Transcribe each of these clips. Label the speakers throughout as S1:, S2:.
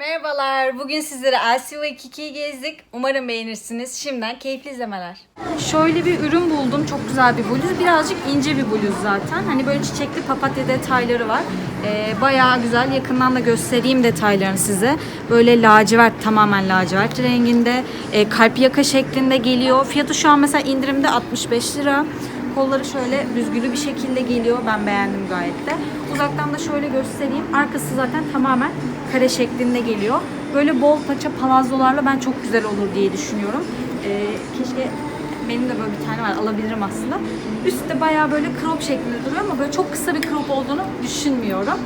S1: Merhabalar. Bugün sizlere LCV 22'yi gezdik. Umarım beğenirsiniz. Şimdiden keyifli izlemeler. Şöyle bir ürün buldum. Çok güzel bir bluz. Birazcık ince bir bluz zaten. Hani böyle çiçekli papatya detayları var. Ee, bayağı güzel. Yakından da göstereyim detaylarını size. Böyle lacivert, tamamen lacivert renginde. Ee, kalp yaka şeklinde geliyor. Fiyatı şu an mesela indirimde 65 lira. Kolları şöyle büzgülü bir şekilde geliyor. Ben beğendim gayet de. Uzaktan da şöyle göstereyim. Arkası zaten tamamen kare şeklinde geliyor. Böyle bol paça palazzolarla ben çok güzel olur diye düşünüyorum. Ee, keşke benim de böyle bir tane var alabilirim aslında. Üstte bayağı böyle crop şeklinde duruyor ama böyle çok kısa bir crop olduğunu düşünmüyorum.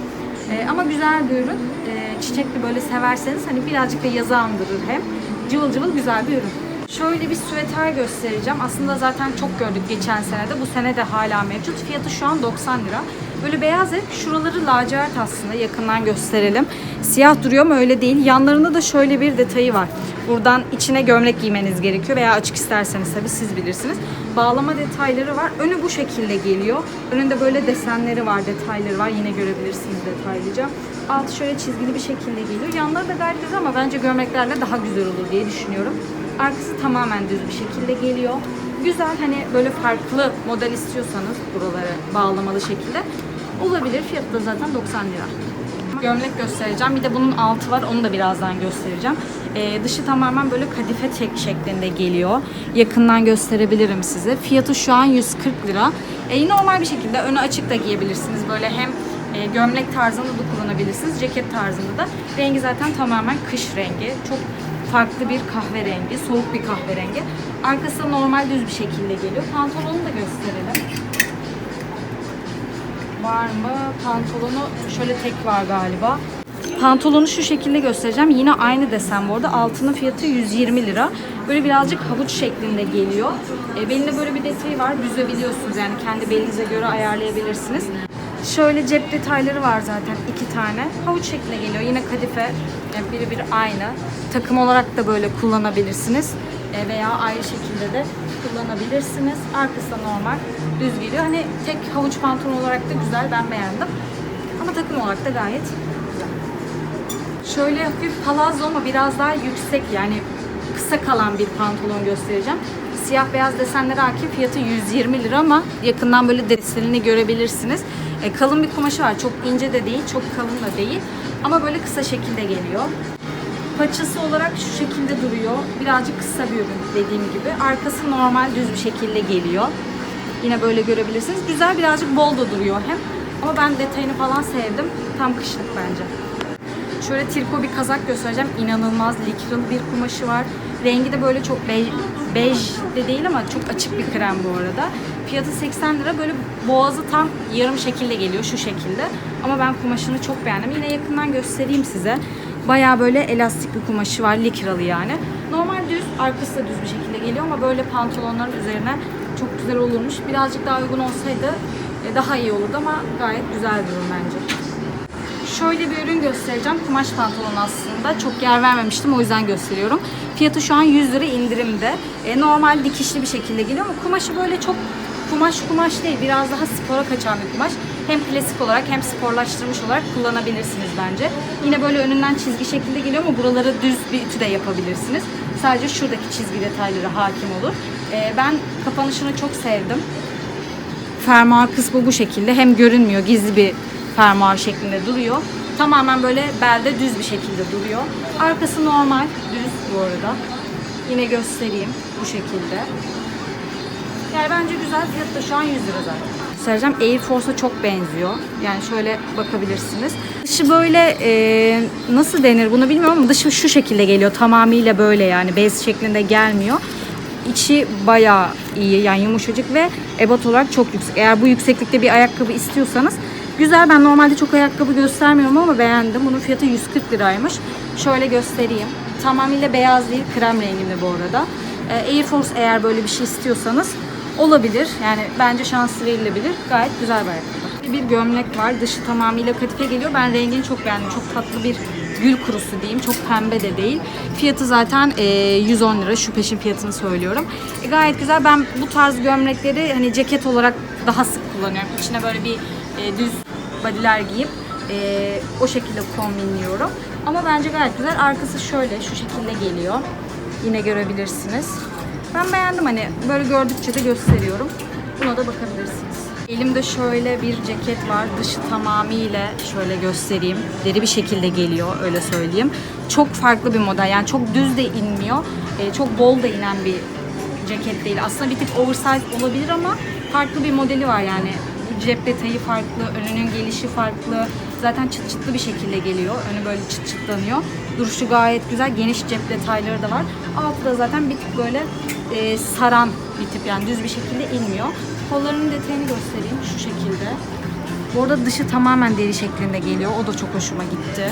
S1: Ee, ama güzel bir ürün. Ee, çiçekli böyle severseniz hani birazcık da yazı andırır hem. Cıvıl cıvıl güzel bir ürün. Şöyle bir süveter göstereceğim. Aslında zaten çok gördük geçen sene de. Bu sene de hala mevcut. Fiyatı şu an 90 lira. Böyle beyaz renk. Şuraları lacivert aslında. Yakından gösterelim. Siyah duruyor ama öyle değil. Yanlarında da şöyle bir detayı var. Buradan içine gömlek giymeniz gerekiyor veya açık isterseniz tabii siz bilirsiniz. Bağlama detayları var. Önü bu şekilde geliyor. Önünde böyle desenleri var, detayları var. Yine görebilirsiniz detaylıca. Altı şöyle çizgili bir şekilde geliyor. Yanları da gayet ama bence gömleklerle daha güzel olur diye düşünüyorum. Arkası tamamen düz bir şekilde geliyor. Güzel hani böyle farklı model istiyorsanız buraları bağlamalı şekilde olabilir. Fiyatı da zaten 90 lira. Gömlek göstereceğim. Bir de bunun altı var. Onu da birazdan göstereceğim. Ee, dışı tamamen böyle kadife tek şeklinde geliyor. Yakından gösterebilirim size. Fiyatı şu an 140 lira. Ee, normal bir şekilde önü açık da giyebilirsiniz. Böyle hem e, gömlek tarzında da kullanabilirsiniz. Ceket tarzında da. Rengi zaten tamamen kış rengi. Çok farklı bir kahverengi, soğuk bir kahverengi. Arkası normal düz bir şekilde geliyor. Pantolonu da gösterelim. Var mı? Pantolonu şöyle tek var galiba. Pantolonu şu şekilde göstereceğim. Yine aynı desen bu arada. Altının fiyatı 120 lira. Böyle birazcık havuç şeklinde geliyor. E, belinde böyle bir detayı var. Büzebiliyorsunuz yani kendi belinize göre ayarlayabilirsiniz. Şöyle cep detayları var zaten iki tane. Havuç şeklinde geliyor. Yine kadife. Yani biri bir aynı. Takım olarak da böyle kullanabilirsiniz. E, veya ayrı şekilde de kullanabilirsiniz. Arkası normal düz geliyor. Hani tek havuç pantolon olarak da güzel. Ben beğendim. Ama takım olarak da gayet. Şöyle hafif palazzo ama biraz daha yüksek yani kısa kalan bir pantolon göstereceğim. Siyah beyaz desenlere hakim fiyatı 120 lira ama yakından böyle desenini görebilirsiniz. E, kalın bir kumaşı var. Çok ince de değil, çok kalın da değil. Ama böyle kısa şekilde geliyor. Paçası olarak şu şekilde duruyor. Birazcık kısa bir ürün dediğim gibi. Arkası normal düz bir şekilde geliyor. Yine böyle görebilirsiniz. Güzel birazcık bol da duruyor hem. Ama ben detayını falan sevdim. Tam kışlık bence. Şöyle triko bir kazak göstereceğim. İnanılmaz likralı bir kumaşı var. Rengi de böyle çok bej, bej de değil ama çok açık bir krem bu arada. Fiyatı 80 lira. Böyle boğazı tam yarım şekilde geliyor şu şekilde. Ama ben kumaşını çok beğendim. Yine yakından göstereyim size. Baya böyle elastik bir kumaşı var. Likralı yani. Normal düz, arkası da düz bir şekilde geliyor ama böyle pantolonların üzerine çok güzel olurmuş. Birazcık daha uygun olsaydı e, daha iyi olurdu ama gayet güzel bir ürün bence. Şöyle bir ürün göstereceğim. Kumaş pantolon aslında. Çok yer vermemiştim o yüzden gösteriyorum. Fiyatı şu an 100 lira indirimde. E, normal dikişli bir şekilde geliyor ama kumaşı böyle çok kumaş kumaş değil. Biraz daha spora kaçan bir kumaş. Hem klasik olarak hem sporlaştırmış olarak kullanabilirsiniz bence. Yine böyle önünden çizgi şekilde geliyor ama buraları düz bir ütü de yapabilirsiniz. Sadece şuradaki çizgi detayları hakim olur. E, ben kapanışını çok sevdim. Fermuar kısmı bu şekilde. Hem görünmüyor, gizli bir fermuar şeklinde duruyor. Tamamen böyle belde düz bir şekilde duruyor. Arkası normal, düz bu arada. Yine göstereyim bu şekilde. Yani bence güzel. Fiyatı şu an 100 lira zaten. Göstereceğim. Air Force'a çok benziyor. Yani şöyle bakabilirsiniz. Dışı böyle e, nasıl denir bunu bilmiyorum ama dışı şu şekilde geliyor. Tamamıyla böyle yani bez şeklinde gelmiyor. İçi bayağı iyi yani yumuşacık ve ebat olarak çok yüksek. Eğer bu yükseklikte bir ayakkabı istiyorsanız güzel. Ben normalde çok ayakkabı göstermiyorum ama beğendim. Bunun fiyatı 140 liraymış. Şöyle göstereyim. Tamamıyla beyaz değil, krem renginde bu arada. Ee, Air Force eğer böyle bir şey istiyorsanız olabilir. Yani bence şanslı verilebilir. Gayet güzel bir ayakkabı. Bir gömlek var. Dışı tamamıyla kadife geliyor. Ben rengini çok beğendim. Çok tatlı bir gül kurusu diyeyim. Çok pembe de değil. Fiyatı zaten e, 110 lira. Şu peşin fiyatını söylüyorum. E, gayet güzel. Ben bu tarz gömlekleri hani ceket olarak daha sık kullanıyorum. İçine böyle bir e, düz bodyler giyip e, o şekilde kombinliyorum. Ama bence gayet güzel. Arkası şöyle şu şekilde geliyor. Yine görebilirsiniz. Ben beğendim hani böyle gördükçe de gösteriyorum. Buna da bakabilirsiniz. Elimde şöyle bir ceket var. Dışı tamamıyla şöyle göstereyim. Deri bir şekilde geliyor öyle söyleyeyim. Çok farklı bir model. Yani çok düz de inmiyor. e, çok bol da inen bir ceket değil. Aslında bir tık oversize olabilir ama farklı bir modeli var yani. Cep detayı farklı, önünün gelişi farklı. Zaten çıt çıtlı bir şekilde geliyor. Önü böyle çıt çıtlanıyor. Duruşu gayet güzel. Geniş cep detayları da var. Altı da zaten bir tık böyle e, saran bir tip yani düz bir şekilde inmiyor. Kollarının detayını göstereyim şu şekilde. Bu arada dışı tamamen deri şeklinde geliyor. O da çok hoşuma gitti.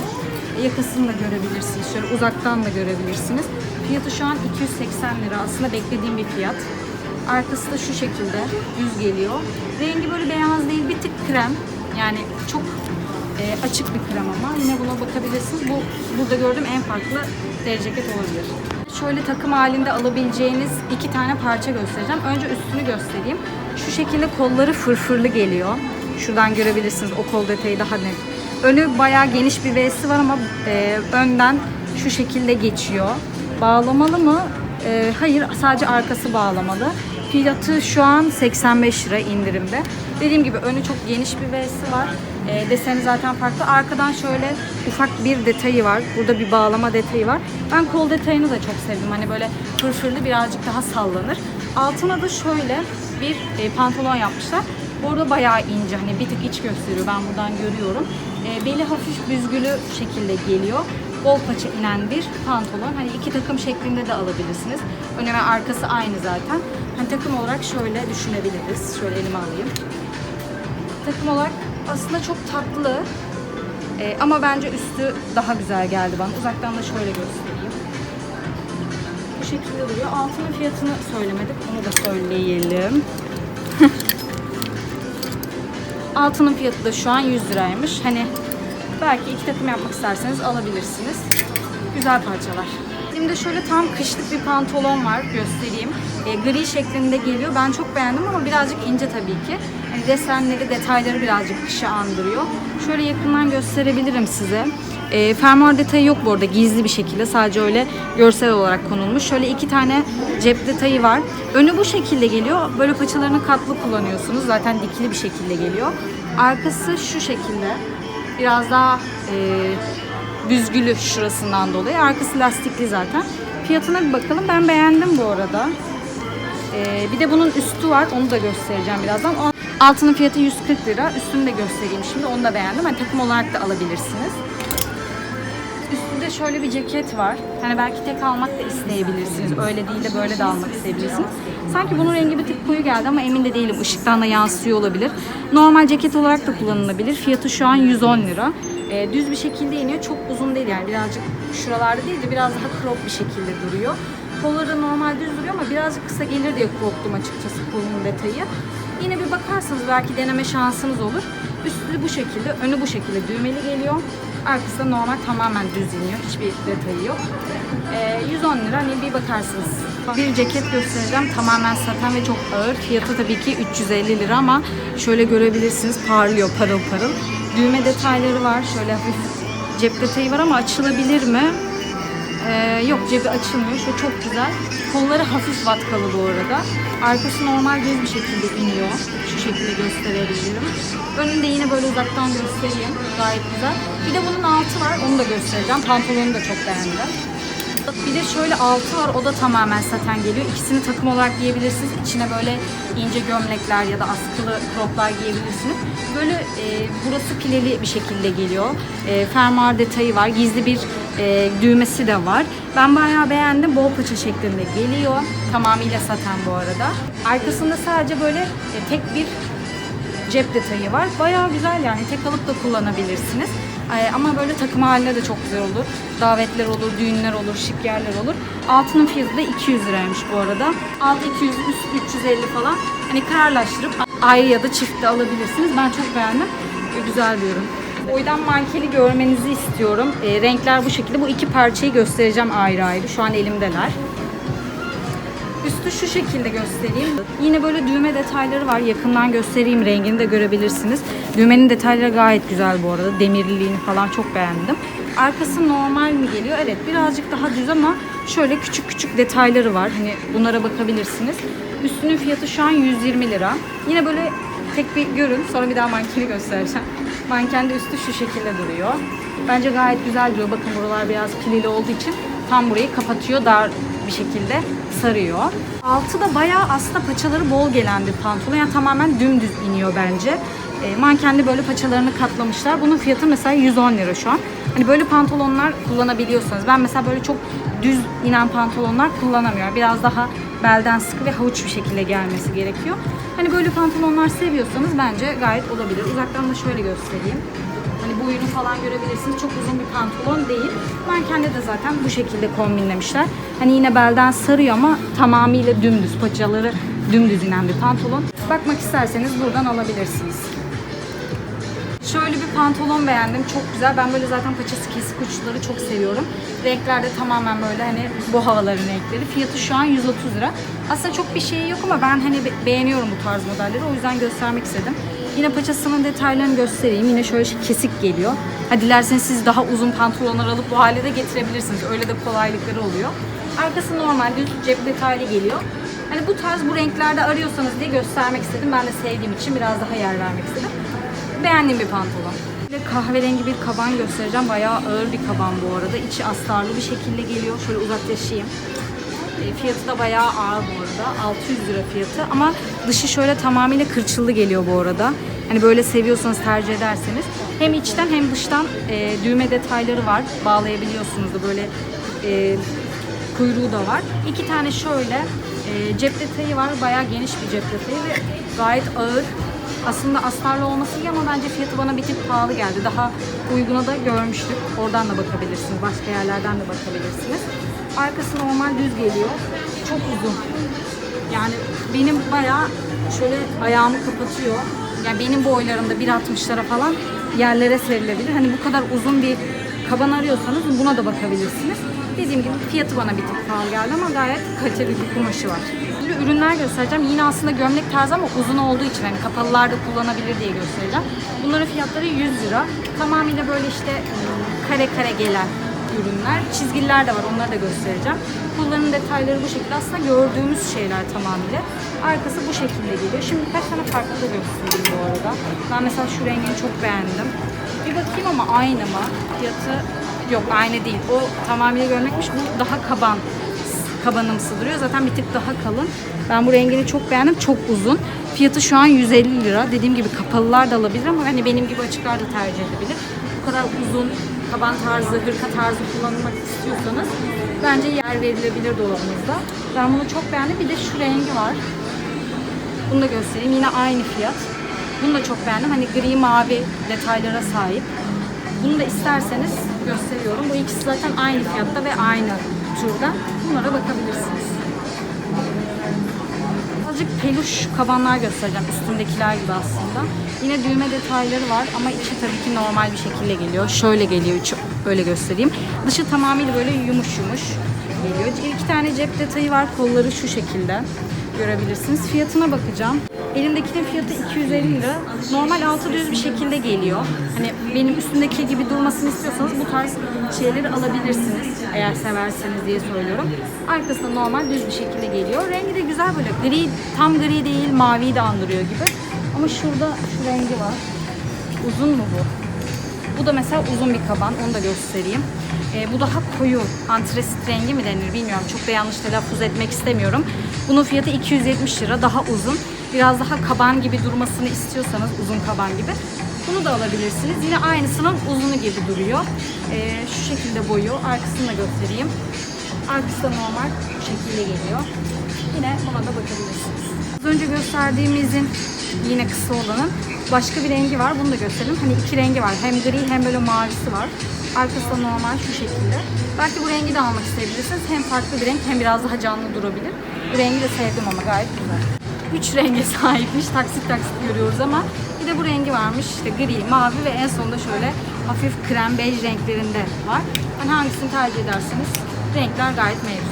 S1: E, Yakasını da görebilirsiniz. Şöyle uzaktan da görebilirsiniz. Fiyatı şu an 280 lira. Aslında beklediğim bir fiyat. Arkası da şu şekilde düz geliyor. Rengi böyle beyaz değil bir tık krem. Yani çok e, açık bir krem ama yine buna bakabilirsiniz. Bu burada gördüğüm en farklı deri ceket olabilir. Şöyle takım halinde alabileceğiniz iki tane parça göstereceğim. Önce üstünü göstereyim. Şu şekilde kolları fırfırlı geliyor. Şuradan görebilirsiniz o kol detayı daha net. Önü bayağı geniş bir V'si var ama e, önden şu şekilde geçiyor. Bağlamalı mı? E, hayır sadece arkası bağlamalı. Fiyatı şu an 85 lira indirimde. Dediğim gibi önü çok geniş bir V'si var. E, deseni zaten farklı. Arkadan şöyle ufak bir detayı var. Burada bir bağlama detayı var. Ben kol detayını da çok sevdim. Hani böyle fırfırlı birazcık daha sallanır. Altına da şöyle bir e, pantolon yapmışlar. Bu arada bayağı ince hani bir tık iç gösteriyor ben buradan görüyorum. E, beli hafif büzgülü şekilde geliyor. Bol paça inen bir pantolon. Hani iki takım şeklinde de alabilirsiniz. Önü ve arkası aynı zaten. Hani takım olarak şöyle düşünebiliriz. Şöyle elime alayım. Takım olarak aslında çok tatlı. E, ama bence üstü daha güzel geldi bana. Uzaktan da şöyle göstereyim. Bu şekilde duruyor. Altının fiyatını söylemedik. Onu da söyleyelim. Altının fiyatı da şu an 100 liraymış. Hani belki iki takım yapmak isterseniz alabilirsiniz. Güzel parçalar. Elimde şöyle tam kışlık bir pantolon var. Göstereyim. E, gri şeklinde geliyor. Ben çok beğendim ama birazcık ince tabii ki. Hani desenleri, detayları birazcık kışı andırıyor. Şöyle yakından gösterebilirim size. E, fermuar detayı yok bu arada gizli bir şekilde sadece öyle görsel olarak konulmuş. Şöyle iki tane cep detayı var. Önü bu şekilde geliyor. Böyle paçalarını katlı kullanıyorsunuz. Zaten dikili bir şekilde geliyor. Arkası şu şekilde. Biraz daha e, büzgülü şurasından dolayı. Arkası lastikli zaten. Fiyatına bir bakalım. Ben beğendim bu arada. Ee, bir de bunun üstü var. Onu da göstereceğim birazdan. O altının fiyatı 140 lira. Üstünü de göstereyim şimdi. Onu da beğendim. Hani takım olarak da alabilirsiniz. Üstünde şöyle bir ceket var. Hani belki tek almak da isteyebilirsiniz. Öyle değil de böyle de almak isteyebilirsiniz. Sanki bunun rengi bir tık koyu geldi ama emin de değilim. Işıktan da yansıyor olabilir. Normal ceket olarak da kullanılabilir. Fiyatı şu an 110 lira. Ee, düz bir şekilde iniyor. Çok uzun değil yani. Birazcık şuralarda değil de biraz daha crop bir şekilde duruyor. Kolları normal düz duruyor ama birazcık kısa gelir diye korktum açıkçası kolun detayı. Yine bir bakarsınız belki deneme şansınız olur. Üstü bu şekilde, önü bu şekilde düğmeli geliyor. Arkası da normal tamamen düz iniyor. Hiçbir detayı yok. Ee, 110 lira hani bir bakarsınız. Bir ceket göstereceğim. Tamamen saten ve çok ağır. Fiyatı tabii ki 350 lira ama şöyle görebilirsiniz parlıyor parıl parıl. Düğme detayları var. Şöyle hafif cep detayı var ama açılabilir mi? Ee, yok cebi açılmıyor. Şu çok güzel. Kolları hafif vatkalı bu arada. Arkası normal düz bir şekilde iniyor. Şu şekilde gösterebilirim. Önünde yine böyle uzaktan göstereyim. Gayet güzel. Bir de bunun altı var. Onu da göstereceğim. Pantolonu da çok beğendim. Bir de şöyle altı var. O da tamamen saten geliyor. İkisini takım olarak giyebilirsiniz. İçine böyle ince gömlekler ya da askılı croplar giyebilirsiniz. Böyle e, burası pileli bir şekilde geliyor. E, fermuar detayı var. Gizli bir e, düğmesi de var. Ben bayağı beğendim. Bol paça şeklinde geliyor. Tamamıyla saten bu arada. Arkasında sadece böyle e, tek bir cep detayı var. Bayağı güzel yani tek alıp da kullanabilirsiniz. Ee, ama böyle takım haline de çok güzel olur. Davetler olur, düğünler olur, şık yerler olur. Altının fiyatı da 200 liraymış bu arada. Alt 200, üst 350 falan. Hani kararlaştırıp ayrı ya da çift de alabilirsiniz. Ben çok beğendim. Güzel bir ürün. Boydan mankeni görmenizi istiyorum. Ee, renkler bu şekilde. Bu iki parçayı göstereceğim ayrı ayrı. Şu an elimdeler. Üstü şu şekilde göstereyim. Yine böyle düğme detayları var. Yakından göstereyim. Rengini de görebilirsiniz. Düğmenin detayları gayet güzel bu arada. Demirliliğini falan çok beğendim. Arkası normal mi geliyor? Evet birazcık daha düz ama şöyle küçük küçük detayları var. Hani bunlara bakabilirsiniz. Üstünün fiyatı şu an 120 lira. Yine böyle tek bir görün. Sonra bir daha mankeni göstereceğim. Mankende üstü şu şekilde duruyor. Bence gayet güzel duruyor. Bakın buralar biraz kilili olduğu için tam burayı kapatıyor. Dar bir şekilde sarıyor. Altı da bayağı aslında paçaları bol gelen bir pantolon. Yani tamamen dümdüz iniyor bence. E, mankende böyle paçalarını katlamışlar. Bunun fiyatı mesela 110 lira şu an. Hani böyle pantolonlar kullanabiliyorsanız. Ben mesela böyle çok düz inen pantolonlar kullanamıyorum. Biraz daha belden sıkı ve havuç bir şekilde gelmesi gerekiyor. Hani böyle pantolonlar seviyorsanız bence gayet olabilir. Uzaktan da şöyle göstereyim. Hani boyunu falan görebilirsiniz. Çok uzun bir pantolon değil. Mankende de zaten bu şekilde kombinlemişler. Hani yine belden sarıyor ama tamamıyla dümdüz. Paçaları dümdüz inen bir pantolon. Bakmak isterseniz buradan alabilirsiniz. Şöyle bir pantolon beğendim. Çok güzel. Ben böyle zaten paçası kesik uçları çok seviyorum. Renkler de tamamen böyle hani bu havaların renkleri. Fiyatı şu an 130 lira. Aslında çok bir şey yok ama ben hani be- beğeniyorum bu tarz modelleri. O yüzden göstermek istedim. Yine paçasının detaylarını göstereyim. Yine şöyle kesik geliyor. Ha dilerseniz siz daha uzun pantolonlar alıp bu hale de getirebilirsiniz. Öyle de kolaylıkları oluyor. Arkası normal düz cep detaylı geliyor. Hani bu tarz bu renklerde arıyorsanız diye göstermek istedim. Ben de sevdiğim için biraz daha yer vermek istedim. Beğendiğim bir pantolon. Bir de kahverengi bir kaban göstereceğim. Bayağı ağır bir kaban bu arada. İçi astarlı bir şekilde geliyor. Şöyle uzaklaşayım. Fiyatı da bayağı ağır bu arada. 600 lira fiyatı ama dışı şöyle tamamıyla kırçıllı geliyor bu arada. Hani böyle seviyorsanız tercih ederseniz. Hem içten hem dıştan e, düğme detayları var. Bağlayabiliyorsunuz da böyle e, kuyruğu da var. İki tane şöyle e, cep detayı var. Bayağı geniş bir cep detayı ve gayet ağır. Aslında astarlı olması iyi ama bence fiyatı bana bir tık pahalı geldi. Daha uyguna da görmüştük. Oradan da bakabilirsiniz. Başka yerlerden de bakabilirsiniz. Arkası normal düz geliyor. Çok uzun. Yani benim bayağı şöyle ayağımı kapatıyor. Yani benim boylarımda 1.60'lara falan yerlere serilebilir. Hani bu kadar uzun bir kaban arıyorsanız buna da bakabilirsiniz. Dediğim gibi fiyatı bana bir tık pahalı geldi ama gayet kaliteli bir kumaşı var. Böyle ürünler göstereceğim. Yine aslında gömlek tarzı ama uzun olduğu için hani kapalılar kullanabilir diye göstereceğim. Bunların fiyatları 100 lira. Tamamıyla böyle işte ıı, kare kare gelen ürünler. Çizgiler de var onları da göstereceğim. Kullanım detayları bu şekilde. Aslında gördüğümüz şeyler tamamıyla. Arkası bu şekilde geliyor. Şimdi birkaç tane farklı da göstereyim bu arada. Ben mesela şu rengini çok beğendim. Bir bakayım ama aynı mı? Fiyatı yok aynı değil. O tamamıyla görmekmiş. Bu daha kaban kabanımsı duruyor. Zaten bir tık daha kalın. Ben bu rengini çok beğendim. Çok uzun. Fiyatı şu an 150 lira. Dediğim gibi kapalılar da alabilir ama hani benim gibi açıklar da tercih edebilir. Bu kadar uzun kaban tarzı, hırka tarzı kullanmak istiyorsanız bence yer verilebilir dolabınızda. Ben bunu çok beğendim. Bir de şu rengi var. Bunu da göstereyim. Yine aynı fiyat. Bunu da çok beğendim. Hani gri mavi detaylara sahip. Bunu da isterseniz gösteriyorum. Bu ikisi zaten aynı fiyatta ve aynı türden. Bunlara bakabilirsiniz. Birazcık peluş kabanlar göstereceğim. Üstündekiler gibi aslında. Yine düğme detayları var ama içi tabii ki normal bir şekilde geliyor. Şöyle geliyor içi. Göstereyim. Dışı tamamıyla böyle yumuş yumuş geliyor. İki tane cep detayı var. Kolları şu şekilde görebilirsiniz. Fiyatına bakacağım. Elimdekinin fiyatı 250 lira. Normal altı düz bir şekilde geliyor. Hani benim üstündeki gibi durmasını istiyorsanız bu tarz şeyleri alabilirsiniz. Eğer severseniz diye söylüyorum. Arkasında normal düz bir şekilde geliyor. Rengi de güzel böyle gri, tam gri değil maviyi de andırıyor gibi. Ama şurada şu rengi var. Uzun mu bu? Bu da mesela uzun bir kaban. Onu da göstereyim. Ee, bu daha koyu antresit rengi mi denir bilmiyorum. Çok da yanlış telaffuz etmek istemiyorum. Bunun fiyatı 270 lira. Daha uzun. Biraz daha kaban gibi durmasını istiyorsanız uzun kaban gibi. Bunu da alabilirsiniz. Yine aynısının uzunu gibi duruyor. Ee, şu şekilde boyu. Arkasını da göstereyim. Arkası da normal bu şekilde geliyor. Yine buna da bakabilirsiniz. Az önce gösterdiğimizin yine kısa olanın başka bir rengi var. Bunu da gösterelim. Hani iki rengi var. Hem gri hem böyle mavisi var. Arkası da normal şu şekilde. Belki bu rengi de almak isteyebilirsiniz. Hem farklı bir renk hem biraz daha canlı durabilir. Bu rengi de sevdim ama gayet güzel. Üç renge sahipmiş. Taksit taksit görüyoruz ama bir de bu rengi varmış. İşte gri, mavi ve en sonunda şöyle hafif krem bej renklerinde var. Hani hangisini tercih ederseniz renkler gayet mevcut.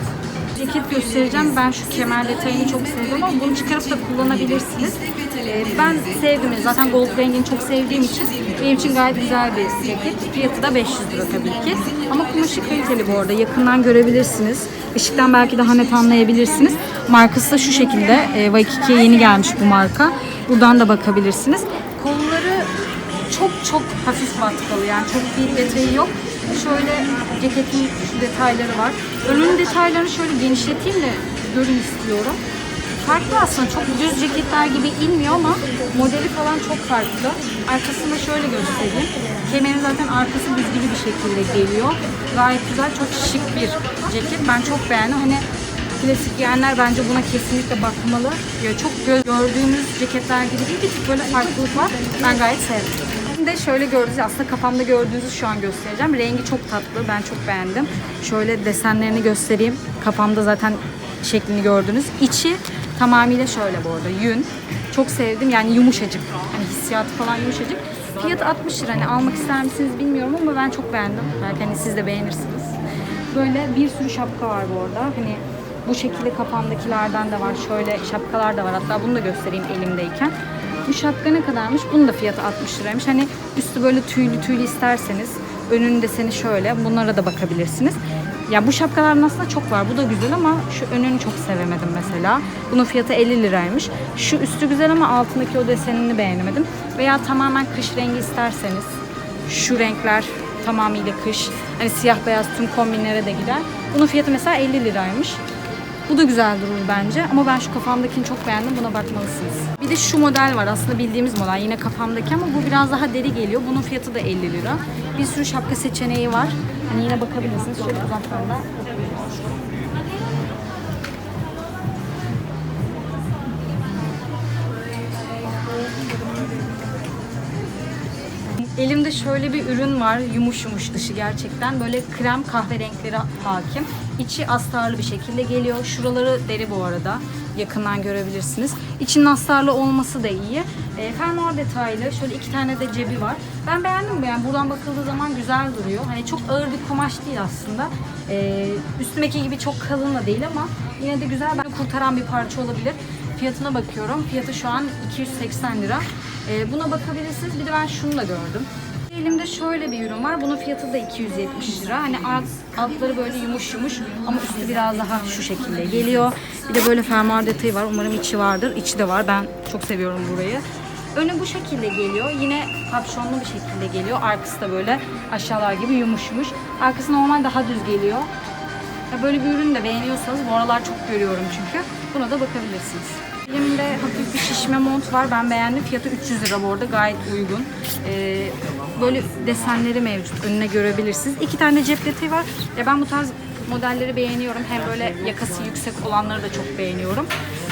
S1: Ceket göstereceğim. Ben şu kemer detayını çok sevdim ama bunu çıkarıp da kullanabilirsiniz. Ee, ben sevdim. Zaten gold rengini çok sevdiğim için benim için gayet güzel bir ceket. Fiyatı da 500 lira tabii ki. Ama kumaşı kaliteli bu arada. Yakından görebilirsiniz. Işıktan belki daha net anlayabilirsiniz. Markası da şu şekilde. E, Waikiki'ye yeni gelmiş bu marka. Buradan da bakabilirsiniz. Kolları çok çok hafif vatkalı yani çok bir detayı yok. Şöyle ceketin detayları var. Önün detaylarını şöyle genişleteyim de görün istiyorum. Farklı aslında çok düz ceketler gibi inmiyor ama modeli falan çok farklı. Arkasında şöyle göstereyim. Kemerin zaten arkası düzgün bir şekilde geliyor. Gayet güzel, çok şık bir ceket. Ben çok beğendim. Hani klasik giyenler bence buna kesinlikle bakmalı. Ya çok gö- gördüğümüz ceketler gibi değil, bir tık böyle farklılık var. Ben gayet sevdim. Şimdi de şöyle gördüğünüz, aslında kafamda gördüğünüzü şu an göstereceğim. Rengi çok tatlı, ben çok beğendim. Şöyle desenlerini göstereyim. Kafamda zaten şeklini gördünüz. İçi tamamıyla şöyle bu arada, yün. Çok sevdim, yani yumuşacık. Hani hissiyatı falan yumuşacık. Fiyatı 60 lira. Hani almak ister misiniz bilmiyorum ama ben çok beğendim. Belki hani siz de beğenirsiniz. Böyle bir sürü şapka var bu arada. Hani bu şekilde kafamdakilerden de var. Şöyle şapkalar da var. Hatta bunu da göstereyim elimdeyken. Bu şapka ne kadarmış? Bunun da fiyatı 60 liraymış. Hani üstü böyle tüylü tüylü isterseniz önünün deseni şöyle. Bunlara da bakabilirsiniz. Ya bu şapkaların aslında çok var. Bu da güzel ama şu önünü çok sevemedim mesela. Bunun fiyatı 50 liraymış. Şu üstü güzel ama altındaki o desenini beğenemedim. Veya tamamen kış rengi isterseniz şu renkler tamamıyla kış. Hani siyah beyaz tüm kombinlere de gider. Bunun fiyatı mesela 50 liraymış. Bu da güzel durur bence ama ben şu kafamdakini çok beğendim. Buna bakmalısınız. Bir de şu model var aslında bildiğimiz model. Yine kafamdaki ama bu biraz daha deri geliyor. Bunun fiyatı da 50 lira. Bir sürü şapka seçeneği var. Hani yine bakabilirsiniz. Şöyle uzaktan da. Elimde şöyle bir ürün var. Yumuş yumuş dışı gerçekten. Böyle krem kahve renkleri hakim. İçi astarlı bir şekilde geliyor. Şuraları deri bu arada. Yakından görebilirsiniz. İçinin astarlı olması da iyi. E, fermuar detaylı. Şöyle iki tane de cebi var. Ben beğendim yani. Buradan bakıldığı zaman güzel duruyor. Hani çok ağır bir kumaş değil aslında. E, üstümdeki gibi çok kalın da değil ama yine de güzel. Ben kurtaran bir parça olabilir. Fiyatına bakıyorum. Fiyatı şu an 280 lira. Ee, buna bakabilirsiniz. Bir de ben şunu da gördüm. Elimde şöyle bir ürün var. Bunun fiyatı da 270 lira. Hani alt, altları böyle yumuş yumuş ama üstü biraz daha şu şekilde geliyor. Bir de böyle fermuar detayı var. Umarım içi vardır. İçi de var. Ben çok seviyorum burayı. Önü bu şekilde geliyor. Yine kapşonlu bir şekilde geliyor. Arkası da böyle aşağılar gibi yumuş yumuş. Arkası normal daha düz geliyor. Böyle bir ürün de beğeniyorsanız bu aralar çok görüyorum çünkü. Buna da bakabilirsiniz. Elimde hafif bir şişme mont var. Ben beğendim. Fiyatı 300 lira bu arada. Gayet uygun. Ee, böyle desenleri mevcut. Önüne görebilirsiniz. İki tane cep detayı var. Ya ben bu tarz modelleri beğeniyorum. Hem böyle yakası yüksek olanları da çok beğeniyorum.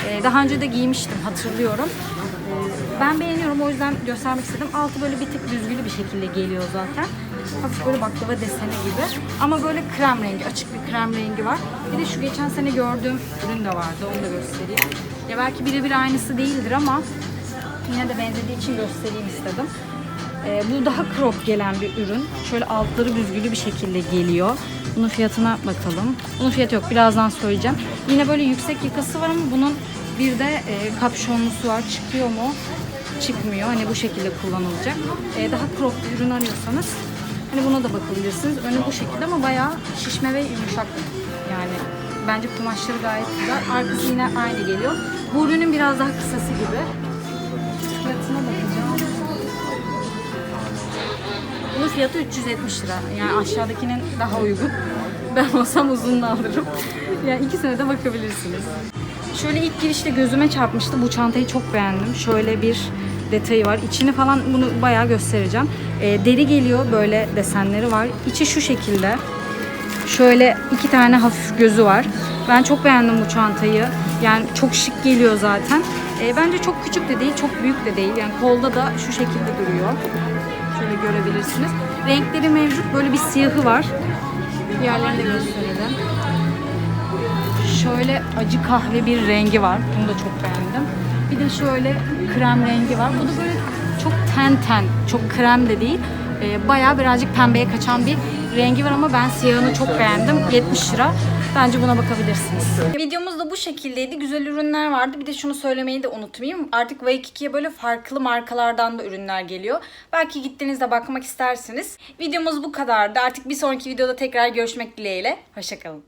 S1: Ee, daha önce de giymiştim hatırlıyorum. Ee, ben beğeniyorum o yüzden göstermek istedim. Altı böyle bir tık düzgülü bir şekilde geliyor zaten. Hafif böyle baklava deseni gibi. Ama böyle krem rengi, açık bir krem rengi var. Bir de şu geçen sene gördüğüm ürün de vardı. Onu da göstereyim. Ya belki birebir aynısı değildir ama yine de benzediği için göstereyim istedim. Ee, bu daha crop gelen bir ürün. Şöyle altları büzgülü bir şekilde geliyor. Bunun fiyatına bakalım. Bunun fiyatı yok. Birazdan söyleyeceğim. Yine böyle yüksek yakası var ama bunun bir de e, kapşonlusu var. Çıkıyor mu? Çıkmıyor. Hani bu şekilde kullanılacak. Ee, daha crop bir ürün arıyorsanız hani buna da bakabilirsiniz. Önü bu şekilde ama bayağı şişme ve yumuşak. Yani bence kumaşları gayet güzel. Arkası yine aynı geliyor. Bu ürünün biraz daha kısası gibi. Fiyatına bakacağım. Bunun fiyatı 370 lira. Yani aşağıdakinin daha uygun. Ben olsam uzununu alırım. Yani ikisine de bakabilirsiniz. Şöyle ilk girişte gözüme çarpmıştı. Bu çantayı çok beğendim. Şöyle bir detayı var. İçini falan bunu bayağı göstereceğim. Ee, deri geliyor böyle desenleri var. İçi şu şekilde. Şöyle iki tane hafif gözü var. Ben çok beğendim bu çantayı. Yani çok şık geliyor zaten. Ee, bence çok küçük de değil, çok büyük de değil. Yani kolda da şu şekilde duruyor. Şöyle görebilirsiniz. Renkleri mevcut. Böyle bir siyahı var. Diğerlerini de gösterelim. Şöyle acı kahve bir rengi var. Bunu da çok beğendim. Bir de şöyle krem rengi var. Bu da böyle çok ten ten, çok krem de değil. Ee, bayağı birazcık pembeye kaçan bir rengi var ama ben siyahını çok beğendim. 70 lira. Bence buna bakabilirsiniz. Videomuz da bu şekildeydi. Güzel ürünler vardı. Bir de şunu söylemeyi de unutmayayım. Artık Waikiki'ye böyle farklı markalardan da ürünler geliyor. Belki gittiğinizde bakmak istersiniz. Videomuz bu kadardı. Artık bir sonraki videoda tekrar görüşmek dileğiyle. Hoşçakalın.